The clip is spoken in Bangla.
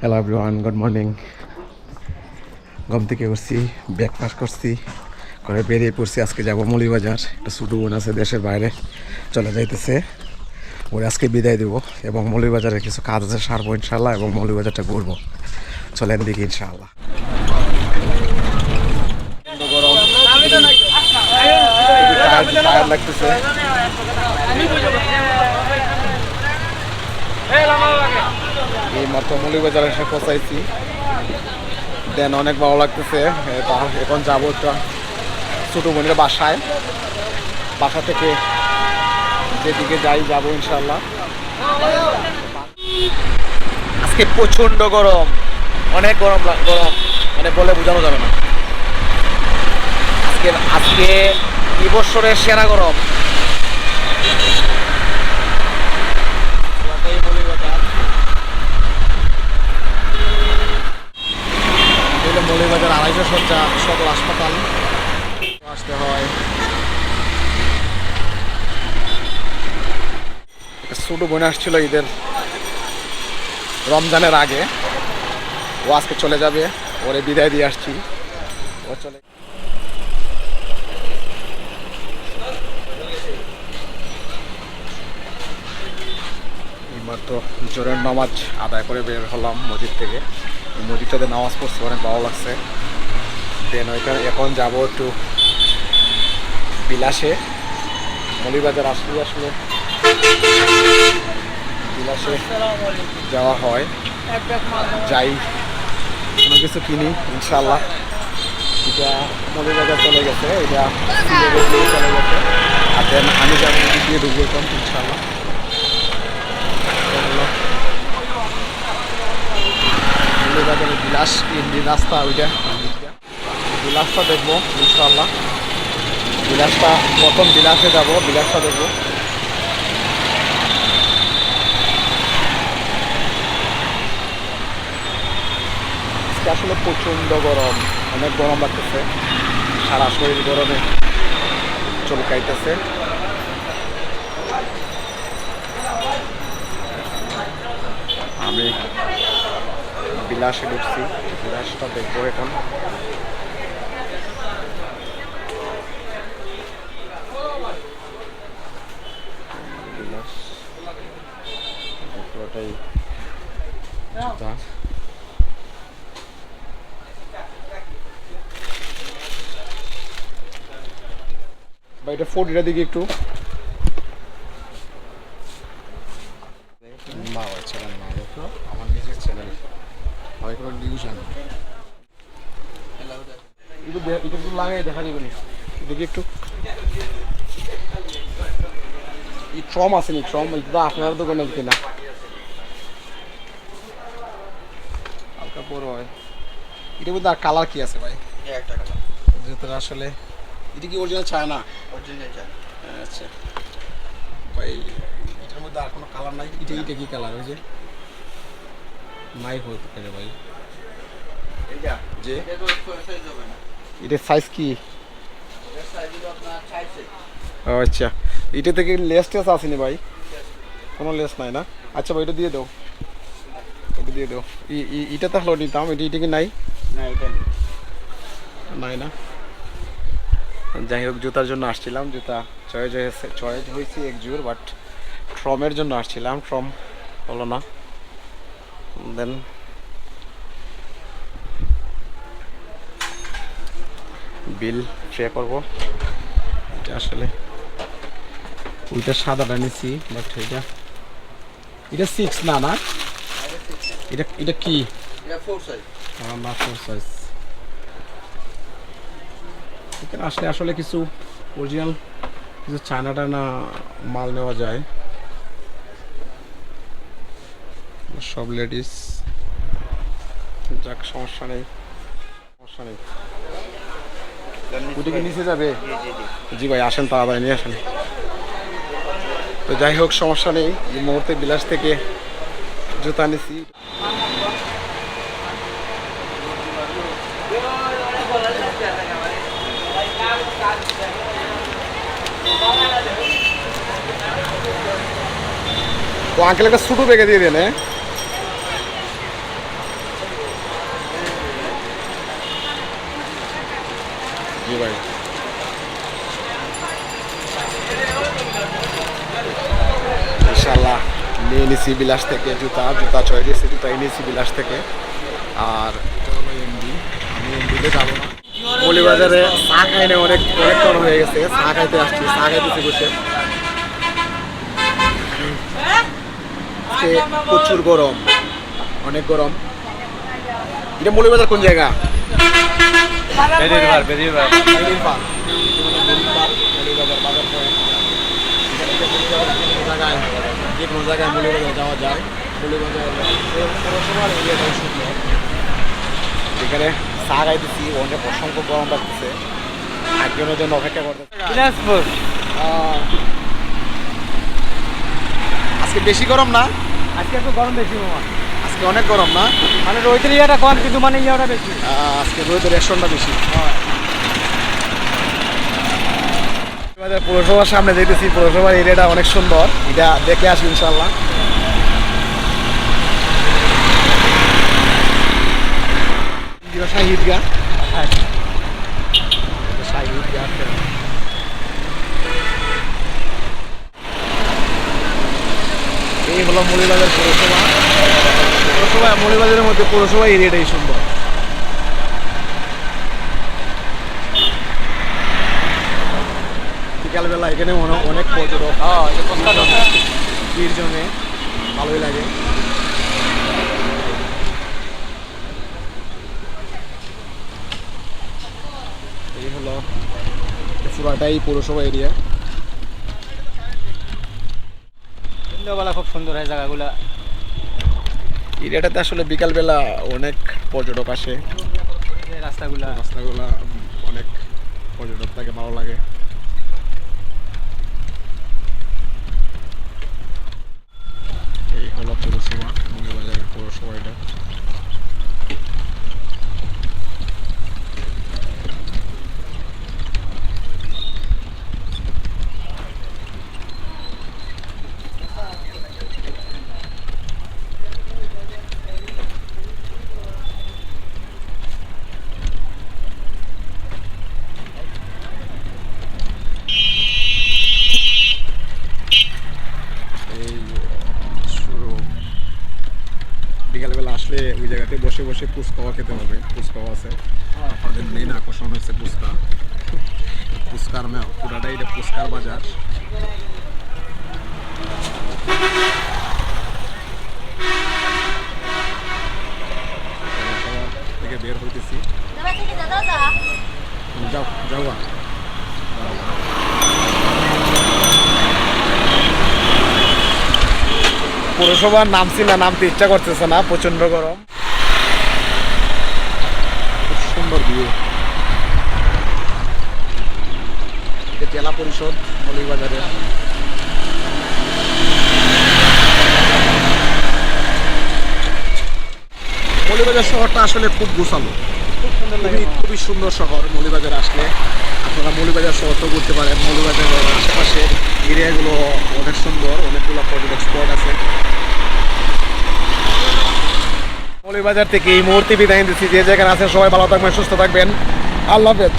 হ্যালো এভরিওয়ান গুড মর্নিং ঘুম থেকে উঠছি ব্রেকফাস্ট করছি করে বেরিয়ে পড়ছি। আজকে যাব মৌলিবাজার। একটা ছোটো বোন আছে দেশের বাইরে, চলে যাইতেছে। ওরে আজকে বিদায় দেবো এবং মৌলিবাজারে কিছু কাজ আছে সারবো ইনশাল্লাহ এবং মৌলিবাজারটা ঘুরবো। চলেন দিকে ইনশাল্লাহ লাগতেছে এই মাত্র মৌলিবাজার এসে পৌঁছাইছি। দেন অনেক ভালো লাগতেছে। এখন যাব একটা ছোটো বোনের বাসায়। বাসা থেকে যেদিকে যাই, যাব ইনশাল্লাহ আজকে প্রচণ্ড গরম। অনেক গরম গরম। মানে বলে বোঝানো যাবে না। আজকে আজকে এই বছরের সেরা গরম পুরাটাই মৌলিবাজার। এটা মৌলিবাজার আড়াইশো সজ্জা সদর হাসপাতাল। আসতে হয়। ছোট বোন আসছিল ঈদের রমজানের আগে। ও আজকে চলে যাবে। ওরে বিদায় দিয়ে আসছি। ও চলে এইমাত্র জোরের নামাজ আদায় করে বের হলাম মসজিদ থেকে। মসজিদটাতে নামাজ পড়ছি, অনেক ভালো লাগছে। দেন ওইটা এখন যাব একটু বিলাসে, মলিবাজার আসলে আসলে। বিলাসে যাওয়া হয়। যাই, কোনো কিছু কিনি ইনশাল্লাহ এটা মলিবাজার চলে গেছে, এটা চলে গেছে। আর দেন আমি যাব দিয়ে ঢুকবো ইনশাল্লাহ রাস্তা ওইটা বিলাসটা দেখব বিলাসটা প্রথম বিলাসে বিলাসটা দেখব। আসলে প্রচণ্ড গরম, অনেক গরম লাগতেছে। সারা শরীর গরমে চলকাইতেছে আমি বিলাসে ঢুকছি বিলাসটা দেখব এখন। জুতা। বা এটা দিকে একটু। একটু এটা একটু লাগাই দেখা যাবে না। দেখি একটু। এই ট্রম আছে নি ট্রম এটা আপনার দোকানে কিনা হালকা বড় হয়। এটা মধ্যে আর কালার কি আছে ভাই? একটা কালার। যেহেতু আসলে এটা কি অরিজিনাল চায়না অরিজিনাল আচ্ছা। ভাই এটার মধ্যে আর কোনো কালার নাই। এটা এটা কি কালার? ওই যে নাই হতে পারে ভাই। যে। এটা তো সাইজ হবে না। এটার সাইজ কি? আচ্ছা। এটা থেকে লেস টেস আসেনি ভাই। কোনো লেস নাই না? আচ্ছা ভাই এটা দিয়ে দাও। এটা দিয়ে দাও। এটা তাহলে নিতাম। এটা এটা কি নাই? না এটা নাই। না? যাই হোক জুতার জন্য আসছিলাম। জুতা চয়েজ হয়েছে চয়েস হয়েছে এক জোর বাট ট্রমের জন্য আসছিলাম। ট্রম হলো না। দেন বিল ট্রে করব। এটা আসলে ওইটা সাদাটা নিছি বাট এটা এটা সিক্স না না? এটা এটা কি? সাইজ না ফোর সাইজ এখানে আসলে আসলে কিছু অরিজিনাল কিছু চায়না টায়না মাল নেওয়া যায়। সব লেডিস যাক সমস্যা নেই। সমস্যা নেই। ওটা নিচে যাবে? জি ভাই, আসেন, তাড়াতাড়ি নিয়ে আসেন। তো যাই হোক, সমস্যা নেই। এই মুহূর্তে বিলাস থেকে জুতা নিছি। ও আঙ্কেল একটা ছোটো বেগে দিয়ে দেন হ্যাঁ? জি ভাই ইনশাল্লাহ নিয়ে নিছি বিলাস থেকে জুতা জুতা চয়ে গেছে জুতা এনেছি বিলাস থেকে। আর এমডি আমি এমডিতে যাব না মলিবাজারে চা অনেক হয়ে গেছে। চা খাইতে আসছি, চা খাইতেছি বসে। প্রচুর গরম, অনেক গরম। এটা মলিবাজার কোন জায়গা? বেরির পাল বেরির পাল মলিবাজার বাজার পয়েন্ট। এখানে যে মলিবাজার যে কোনো জায়গায় যে কোনো জায়গায় মলিবাজার যাওয়া যায় মলিবাজার পৌরসভার এরিয়াটাই সুন্দর এখানে চা গাইতেছি অনেক অসংখ্য গরম লাগতেছে। একজনের জন্য অপেক্ষা করতেছে বিলাসপুর আজকে বেশি গরম না? আজকে একটু গরম বেশি মামা। আজকে অনেক গরম না? মানে রোহিতের ইয়েটা কম কিন্তু মানে ইয়েটা বেশি। আজকে রোদের রেশনটা বেশি। পৌরসভার সামনে যেতেছি পৌরসভার এরিয়াটা অনেক সুন্দর। এটা দেখে আসি ইনশাল্লাহ ঈদগাহ? এই হলো মলিবাজার পৌরসভা। পৌরসভা মলিবাজারের মধ্যে পৌরসভা এরিয়াটাই সুন্দর। বিকালবেলা এখানে অনেক পর্যটক ভিড় জমে ভালোই লাগে। এই হলো পুরাটাই পৌরসভা এরিয়া। সন্ধ্যাবেলা খুব সুন্দর হয় জায়গাগুলা। এরিয়াটাতে আসলে বিকালবেলা অনেক পর্যটক আসে। রাস্তাগুলা। রাস্তাগুলো অনেক পর্যটক থাকে ভালো লাগে। এই হলো পৌরসভা মঙ্গলবাজার পৌরসভা এটা এই শুরু বিকালবেলা আসলে ওই জায়গাতে বসে বসে ফুচকাওয়া খেতে হবে। ফুচকাও আছে। আমাদের মেন আকর্ষণ হচ্ছে ফুচকা ফুচকার মে- পুরাটাই এটা ফুচকার বাজার। থেকে বের হইতেছি। যাও যাও পৌরসভার নামছি না নামতে ইচ্ছা করতেছে না প্রচণ্ড গরম। সুন্দর জেলা পরিষদ মৌলিকবাজারের মৌলিকবাজার শহরটা আসলে খুব গোছালো। খুবই খুবই সুন্দর শহর মৌলিবাজার আসলে। আপনারা মৌলিবাজার শহর তো ঘুরতে পারেন, মৌলিবাজারের আশেপাশে এরিয়াগুলো অনেক সুন্দর, অনেকগুলো পর্যটক স্পট আছে। মৌলিবাজার থেকে এই মুহূর্তে বিদায় দিচ্ছি যে যেখানে আছেন সবাই ভালো থাকবেন, সুস্থ থাকবেন। আল্লাহ হাফেজ।